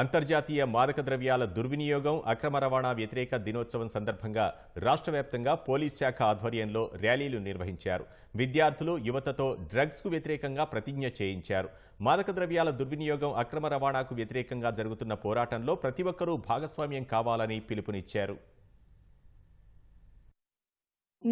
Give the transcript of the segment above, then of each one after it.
అంతర్జాతీయ మాదక ద్రవ్యాల దుర్వినియోగం అక్రమ రవాణా వ్యతిరేక దినోత్సవం సందర్భంగా రాష్ట్ర వ్యాప్తంగా పోలీస్ శాఖ ఆధ్వర్యంలో ర్యాలీలు నిర్వహించారు. విద్యార్థులు యువతతో డ్రగ్స్కు వ్యతిరేకంగా ప్రతిజ్ఞ చేయించారు. మాదక ద్రవ్యాల దుర్వినియోగం అక్రమ రవాణాకు వ్యతిరేకంగా జరుగుతున్న పోరాటంలో ప్రతి ఒక్కరూ భాగస్వామ్యం కావాలని పిలుపునిచ్చారు.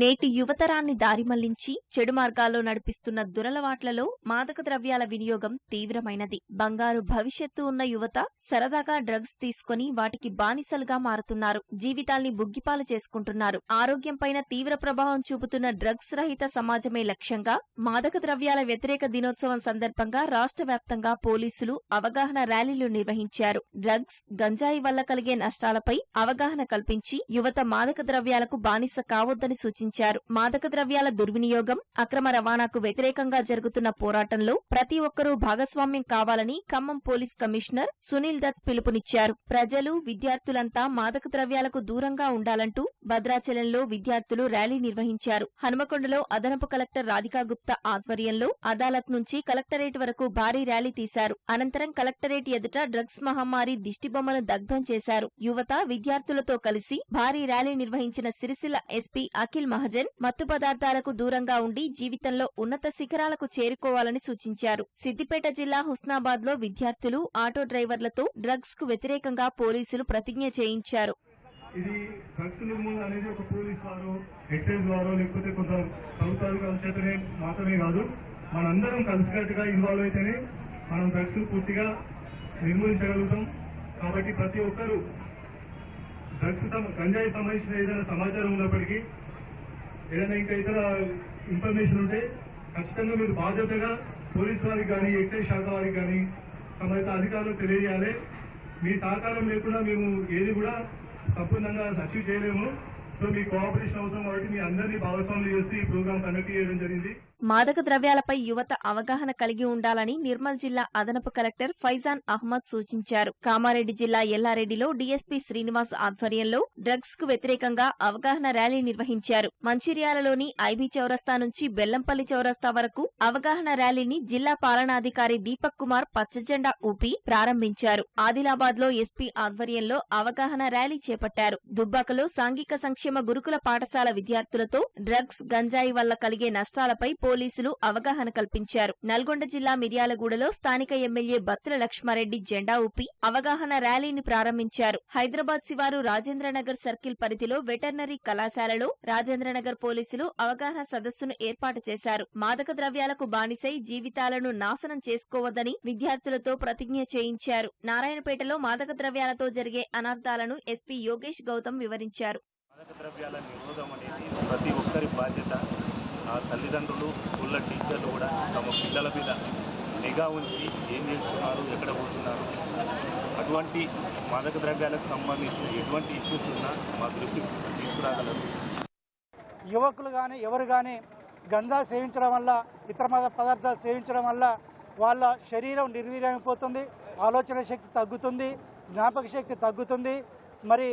నేటి యువతరాన్ని దారిమల్లించి చెడు మార్గాల్లో నడిపిస్తున్న దురలవాట్లలో మాదక ద్రవ్యాల వినియోగం తీవ్రమైనది. బంగారు భవిష్యత్తు ఉన్న యువత సరదాగా డ్రగ్స్ తీసుకొని వాటికి బానిసలుగా మారుతున్నారు. జీవితాల్ని బుగ్గిపాలు చేసుకుంటున్నారు. ఆరోగ్యంపైన తీవ్ర ప్రభావం చూపుతున్న డ్రగ్స్ రహిత సమాజమే లక్ష్యంగా మాదక ద్రవ్యాల వ్యతిరేక దినోత్సవం సందర్భంగా రాష్ట్ర వ్యాప్తంగా పోలీసులు అవగాహన ర్యాలీలు నిర్వహించారు. డ్రగ్స్ గంజాయి వల్ల కలిగే నష్టాలపై అవగాహన కల్పించి యువత మాదక ద్రవ్యాలకు బానిస కావద్దని సూచించారు మాదక ద్రవ్యాల దుర్వినియోగం అక్రమ రవాణాకు వ్యతిరేకంగా జరుగుతున్న పోరాటంలో ప్రతి ఒక్కరూ భాగస్వామ్యం కావాలని ఖమ్మం పోలీస్ కమిషనర్ సునీల్ దత్ పిలుపునిచ్చారు. ప్రజలు విద్యార్థులంతా మాదక ద్రవ్యాలకు దూరంగా ఉండాలంటూ భద్రాచలంలో విద్యార్థులు ర్యాలీ నిర్వహించారు. హనుమకొండలో అదనపు కలెక్టర్ రాధికా గుప్తా ఆధ్వర్యంలో అదాలత్ నుంచి కలెక్టరేట్ వరకు భారీ ర్యాలీ తీశారు. అనంతరం కలెక్టరేట్ ఎదుట డ్రగ్స్ మహమ్మారి దిష్టిబొమ్మను దగ్ధం చేశారు. యువత విద్యార్థులతో కలిసి భారీ ర్యాలీ నిర్వహించిన సిరిసిల్ల ఎస్పీ అఖిల్ మహజన్ మత్తు పదార్థాలకు దూరంగా ఉండి జీవితంలో ఉన్నత శిఖరాలకు చేరుకోవాలని సూచించారు. సిద్దిపేట జిల్లా హుస్నాబాద్లో విద్యార్థులు ఆటో డ్రైవర్లతో డ్రగ్స్కు వ్యతిరేకంగా పోలీసులు ప్రతిజ్ఞ చేయించారు. ఇది డ్రగ్స్ నిర్మూలన అనేది ఒక పోలీస్ వారు ఎక్సైజ్ వారు లేకపోతే కొంత ప్రభుత్వాలు చేతనే మాత్రమే కాదు మనందరం కలిసికట్టుగా ఇన్వాల్వ్ అయితేనే మనం డ్రగ్స్ పూర్తిగా నిర్మూలించగలుగుతాం. కాబట్టి ప్రతి ఒక్కరూ డ్రగ్స్ గంజాయి సంబంధించిన ఏదైనా సమాచారం ఉన్నప్పటికీ ఏదైనా ఇంకా ఇతర ఇన్ఫర్మేషన్ ఉంటే ఖచ్చితంగా మీరు బాధ్యతగా పోలీస్ వారికి కానీ ఎక్సైజ్ శాఖ వారికి కానీ సంబంధిత అధికారులకు తెలియజేయాలి. మీ సహకారం లేకుండా మేము ఏది కూడా సంపూర్ణంగా అచీవ్ చేయలేము. సో మీ కోఆపరేషన్ అవసరం కాబట్టి మీ అందరినీ భాగస్వాములు చేసి ఈ ప్రోగ్రామ్ కండక్ట్ చేయడం జరిగింది. మాదక ద్రవ్యాలపై యువత అవగాహన కలిగి ఉండాలని నిర్మల్ జిల్లా అదనపు కలెక్టర్ ఫైజాన్ అహ్మద్ సూచించారు. కామారెడ్డి జిల్లా ఎల్లారెడ్డిలో డీఎస్పీ శ్రీనివాస్ ఆధ్వర్యంలో డ్రగ్స్కు వ్యతిరేకంగా అవగాహన ర్యాలీ నిర్వహించారు. మంచిర్యాలలోని ఐబీ చౌరస్తా నుంచి బెల్లంపల్లి చౌరస్తా వరకు అవగాహన ర్యాలీని జిల్లా పాలనాధికారి దీపక్ కుమార్ పచ్చజెండా ఊపి ప్రారంభించారు. ఆదిలాబాద్లో ఎస్పీ ఆధ్వర్యంలో అవగాహన ర్యాలీ చేపట్టారు. దుబ్బాకలో సాంఘిక సంక్షేమ గురుకుల పాఠశాల విద్యార్థులతో డ్రగ్స్ గంజాయి వల్ల కలిగే నష్టాలపై పోలీసులు అవగాహన కల్పించారు. నల్గొండ జిల్లా మిర్యాలగూడలో స్థానిక ఎమ్మెల్యే బత్తుల లక్ష్మారెడ్డి జెండా ఊపి అవగాహన ర్యాలీని ప్రారంభించారు. హైదరాబాద్ శివారు రాజేంద్రనగర్ సర్కిల్ పరిధిలో వెటర్నరీ కళాశాలలో రాజేంద్రనగర్ పోలీసులు అవగాహన సదస్సును ఏర్పాటు చేశారు. మాదక ద్రవ్యాలకు బానిసై జీవితాలను నాశనం చేసుకోవద్దని విద్యార్థులతో ప్రతిజ్ఞ చేయించారు. నారాయణపేటలో మాదక ద్రవ్యాలతో జరిగే అనర్థాలను ఎస్పీ యోగేష్ గౌతమ్ వివరించారు. మాదక ద్రవ్యాల నిరోధం అనేది ప్రతి ఒక్కరి బాధ్యత. తల్లిదండ్రులు స్కూళ్ళ టీచర్లు కూడా తమ పిల్లల మీద నిఘా ఉంచి ఏం చేస్తున్నారు ఎక్కడ పోతున్నారు అటువంటి మాదక ద్రవ్యాలకు సంబంధించి ఎటువంటి ఇష్యూస్ ఉన్నా మా దృష్టికి తీసుకురాగలరు. యువకులు కానీ ఎవరు కానీ గంజా సేవించడం వల్ల ఇతర మత పదార్థాలు సేవించడం వల్ల వాళ్ళ శరీరం నిర్వీర్యమైపోతుంది ఆలోచన శక్తి తగ్గుతుంది జ్ఞాపక శక్తి తగ్గుతుంది. మరి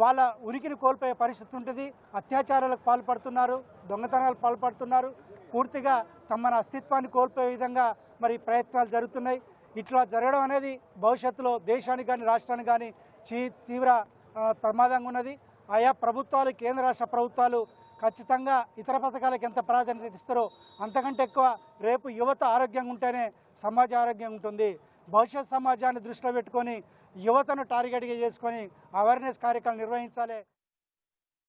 వాళ్ళ ఉనికిని కోల్పోయే పరిస్థితి ఉంటుంది. అత్యాచారాలకు పాల్పడుతున్నారు. దొంగతనాలకు పాల్పడుతున్నారు. పూర్తిగా తమ అస్తిత్వాన్ని కోల్పోయే విధంగా మరి ప్రయత్నాలు జరుగుతున్నాయి. ఇట్లా జరగడం అనేది భవిష్యత్తులో దేశానికి కానీ రాష్ట్రానికి కానీ చీ తీవ్ర ప్రమాదంగా ఉన్నది. ఆయా ప్రభుత్వాలు కేంద్ర రాష్ట్ర ప్రభుత్వాలు ఖచ్చితంగా ఇతర పథకాలకు ఎంత ప్రాధాన్యత ఇస్తారో అంతకంటే ఎక్కువ రేపు యువత ఆరోగ్యంగా ఉంటేనే సమాజ ఆరోగ్యంగా ఉంటుంది. భవిష్యత్ సమాజాన్ని దృష్టిలో పెట్టుకొని యువతను టార్గెట్గా చేసుకొని అవేర్నెస్ కార్యక్రమాలు నిర్వహించాలి.